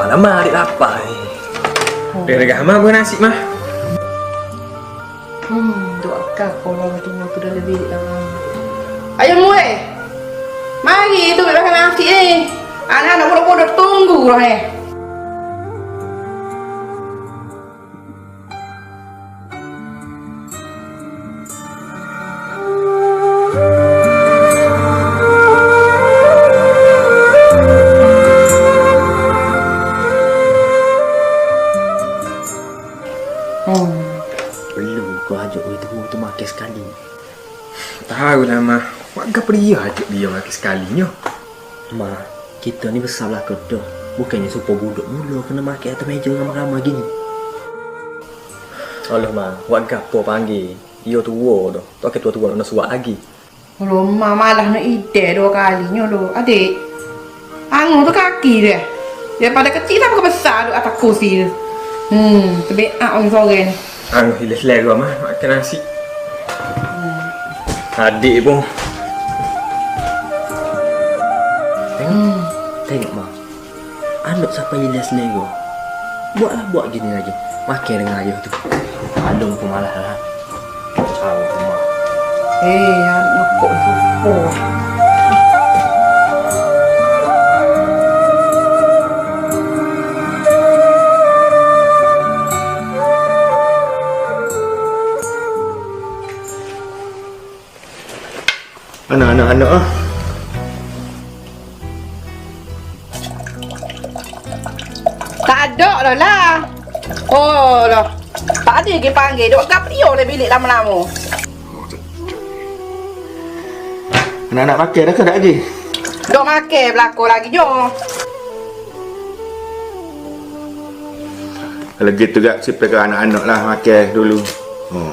lapar lah mah, adik lapar ni. Dia dah mah buat nasi mah. Hmm, doakan kalau tunggu tu dah lebih lama. Ayo muai. Mari tu makan nasi ni. Anak-anak bodoh-bodoh tunggu lah eh. Hmm. Perlu kau ajak orang tua tu makan sekali. Tahu lah mah. Warga pria ajak dia makan sekalinya. Ma, kita ni besar lah dah. Bukannya supaya budak mula kena makan atas meja ramai-ramai gini. Allah ma, buat gapo panggil. Dia tua dah. Tak kata tua-tua nak suat lagi. Kalau mak malah nak ide dua kalinya tu. Adik. Angu tu kaki dia. Daripada kecil sampai besar duduk atas kursi tu. Hmm, terbeak orang sore ni. Anu hilang selera mah makan nasi. Adik pun. Tengok, tengok ma. Anak siapa lihat selera. Buatlah buat gini lagi. Makan dengan ayah tu. Alung pun malah lah. Tahu tu ma. Eh, anak kok tu. Oh. Anak-anak-anak ah. Tak ada dah lah. Oh lah. Tak ada lagi panggil. Duk kap dia oleh bilik lama-lama. Anak-anak pakai dah ke tak lagi? Duk makan belakang lagi jom. Kalau gitu gak si ke anak-anak lah makan dulu. Oh,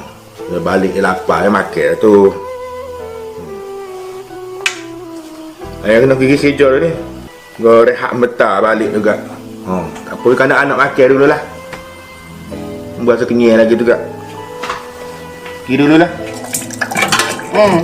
dia balik dia lapar dia makan lah tu. Ayah kena pergi kerja sejar ni. Gua rehat betah balik juga. Ha, oh, tak apa kan anak makan dululah. Buat rasa kenyang lagi juga. Pergi dululah. Hmm.